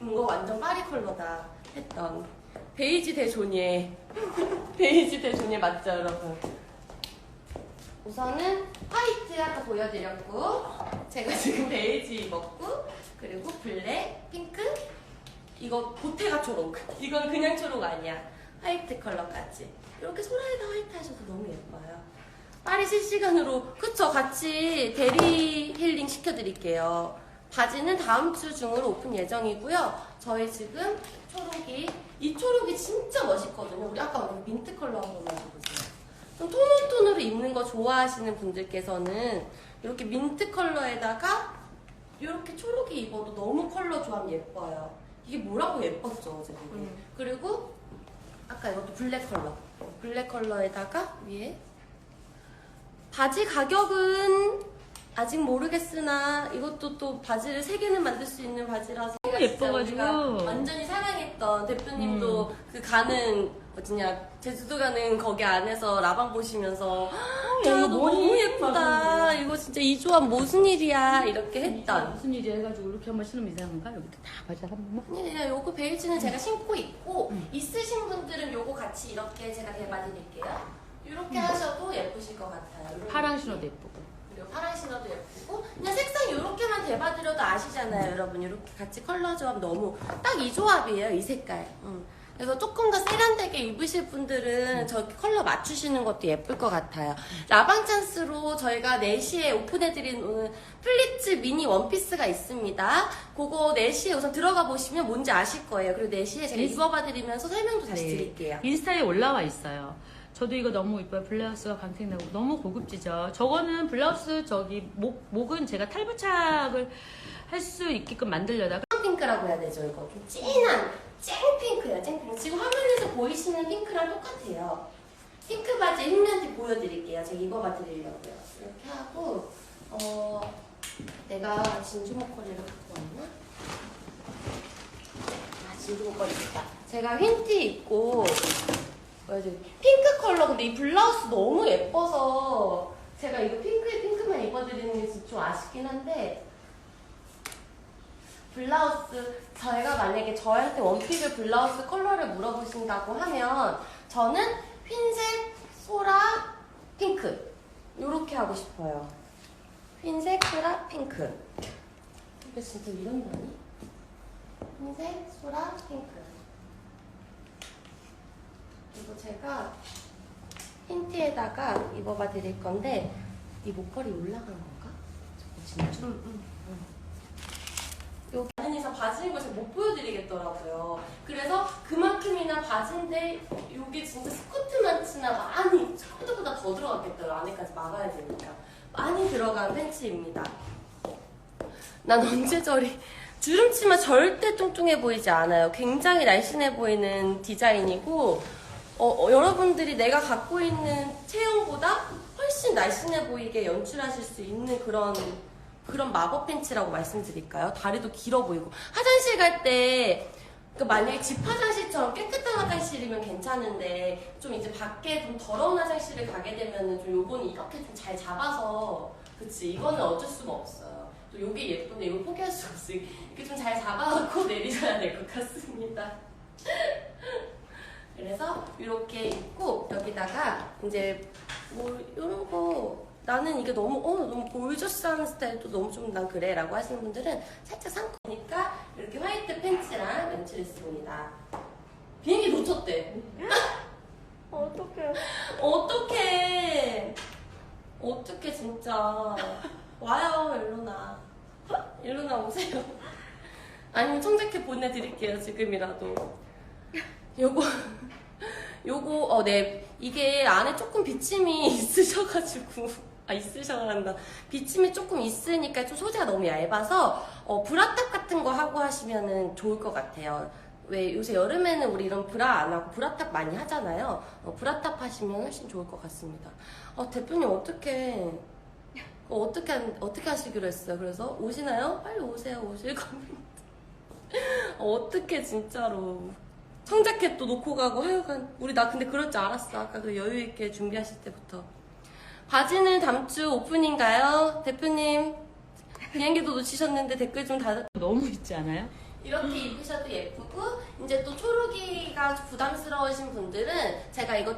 이거 완전 파리 컬러다 했던 베이지 대 조니에 베이지 대 조니에 맞죠 여러분? 우선은 화이트 아까 보여드렸고 제가 지금 베이지 입었고 그리고 블랙, 핑크? 이거 보테가 초록. 이건 그냥 초록 아니야. 화이트 컬러까지. 이렇게 소라에다 화이트 하셔서 너무 예뻐요. 파리 실시간으로 그쵸 같이 대리 힐링 시켜드릴게요 바지는 다음 주 중으로 오픈 예정이고요 저희 지금 초록이 이 초록이 진짜 멋있거든요 우리 아까 민트 컬러 한 번만 보세요 좀 톤온톤으로 입는 거 좋아하시는 분들께서는 이렇게 민트 컬러에다가 이렇게 초록이 입어도 너무 컬러 조합 예뻐요. 이게 뭐라고 예뻤죠, 어제 되게. 음. 그리고 아까 이것도 블랙 컬러. 블랙 컬러에다가 위에 바지 가격은 아직 모르겠으나 이것도 또 바지를 세 개는 만들 수 있는 바지라서 너무 예뻐가지고. 완전히 사랑했던 대표님도 음. 그 가는 어디냐 제주도 가는 거기 안에서 라방 보시면서 야, 너무? 예쁘다. 이거 진짜 이 조합 무슨 일이야 이렇게 했던 무슨 일이 해가지고 이렇게 한번 신으면 이상한가? 여기 다 바지 한 번만. 아니야 요거 베이지는 제가 신고 있고 음. 있으신 분들은 요거 같이 이렇게 제가 대봐드릴게요 이렇게 음. 하셔도 예쁘실 것 같아요 파랑. 신어도 예쁘고. 그리고 파랑 신어도 예쁘고 그냥 색상 이렇게만 대봐드려도 아시잖아요 여러분 이렇게 같이 컬러 조합 너무 딱 이 조합이에요 이 색깔 음. 그래서 조금 더 세련되게 입으실 분들은 저 컬러 맞추시는 것도 예쁠 것 같아요 라방 찬스로 저희가 4시에 오픈해드린 오늘 플리츠 미니 원피스가 있습니다 그거 4시에 우선 들어가 보시면 뭔지 아실 거예요 그리고 4시에 제가 네. 입어봐드리면서 설명도 다시 네. 드릴게요 인스타에 올라와 있어요. 저도 이거 너무 이뻐요. 블라우스가 광택나고 너무 고급지죠. 저거는 블라우스 저기 목, 목은 제가 탈부착을 할 수 있게끔 만들려다가 핑크라고 해야 되죠 이거. 좀 진한 쨍핑크예요 쨍핑크. 지금 화면에서 보이시는 핑크랑 똑같아요. 핑크 바지 흰면티 보여드릴게요. 제가 입어봐 드리려고요. 이렇게 하고 어 내가 진주 목걸이를 갖고 왔나? 아 진주 목걸이 있다. 제가 흰 티 입고 보여드릴게요. 핑크 컬러 근데 이 블라우스 너무 예뻐서 제가 이거 핑크에 핑크만 입어드리는 게 좀 아쉽긴 한데 블라우스 저희가 만약에 저한테 원픽을 블라우스 컬러를 물어보신다고 하면 저는 흰색, 소라, 핑크 이렇게 하고 싶어요. 흰색, 소라, 핑크. 근데 진짜 이런다니? 흰색, 소라, 핑크. 그리고 제가 흰티에다가 입어봐 드릴 건데 이 목걸이 올라간 건가? 저거 진짜? 요 다른 이상 바지인 걸 제가 못 보여드리겠더라고요. 그래서 그만큼이나 바지인데 요게 진짜 스커트만치나 많이 스커트보다 더 들어갔겠더라고요. 안에까지 막아야 되니까. 많이 들어간 팬츠입니다. 난 언제 저리 주름치마 절대 뚱뚱해 보이지 않아요. 굉장히 날씬해 보이는 디자인이고 어, 어, 여러분들이 내가 갖고 있는 체형보다 훨씬 날씬해 보이게 연출하실 수 있는 그런 그런 마법 팬츠라고 말씀드릴까요? 다리도 길어 보이고 화장실 갈때그 만약에 집 화장실처럼 깨끗한 화장실이면 괜찮은데 좀 이제 밖에 좀 더러운 화장실을 가게 되면은 좀 요거는 이렇게 좀 잘 잡아서 그치 이거는 어쩔 수가 없어요. 또 요게 예쁜데 이거 포기할 수 없으니 이렇게 좀 잘 잡아놓고 내리셔야 될 것 같습니다. 그래서 이렇게 입고 여기다가 이제 뭐 이런 거 나는 이게 너무 어 너무 골저스한 스타일도 너무 좀 난 그래 라고 하시는 분들은 살짝 상코니까 이렇게 화이트 팬츠랑 연출했습니다. 비행기 놓쳤대. 어떡해. 어떡해. 어떡해 진짜. 와요 일로나. 일로나 오세요. 아니면 청자켓 보내드릴게요 지금이라도. 요거 요거 어 네. 이게 안에 조금 비침이 있으셔가지고 아 있으셔야 한다. 비침이 조금 있으니까 좀 소재가 너무 얇아서 어 브라탑 같은 거 하고 하시면은 좋을 것 같아요. 왜 요새 여름에는 우리 이런 브라 안 하고 브라탑 많이 하잖아요. 어, 브라탑 하시면 훨씬 좋을 것 같습니다. 어 대표님 어떻게 어, 어떻게 한- 어떻게 하시기로 했어요? 그래서 오시나요? 빨리 오세요. 오실 겁니다. 어, 어떻게 진짜로 청자켓도 놓고 가고 하여간 우리 나 근데 그럴 줄 알았어. 아까 그 여유 있게 준비하실 때부터. 바지는 다음 주 오픈인가요? 대표님. 비행기도 놓치셨는데 댓글 좀 달아 너무 있지 않아요? 이렇게 입으셔도 예쁘고 이제 또 초록이가 부담스러우신 분들은 제가 이거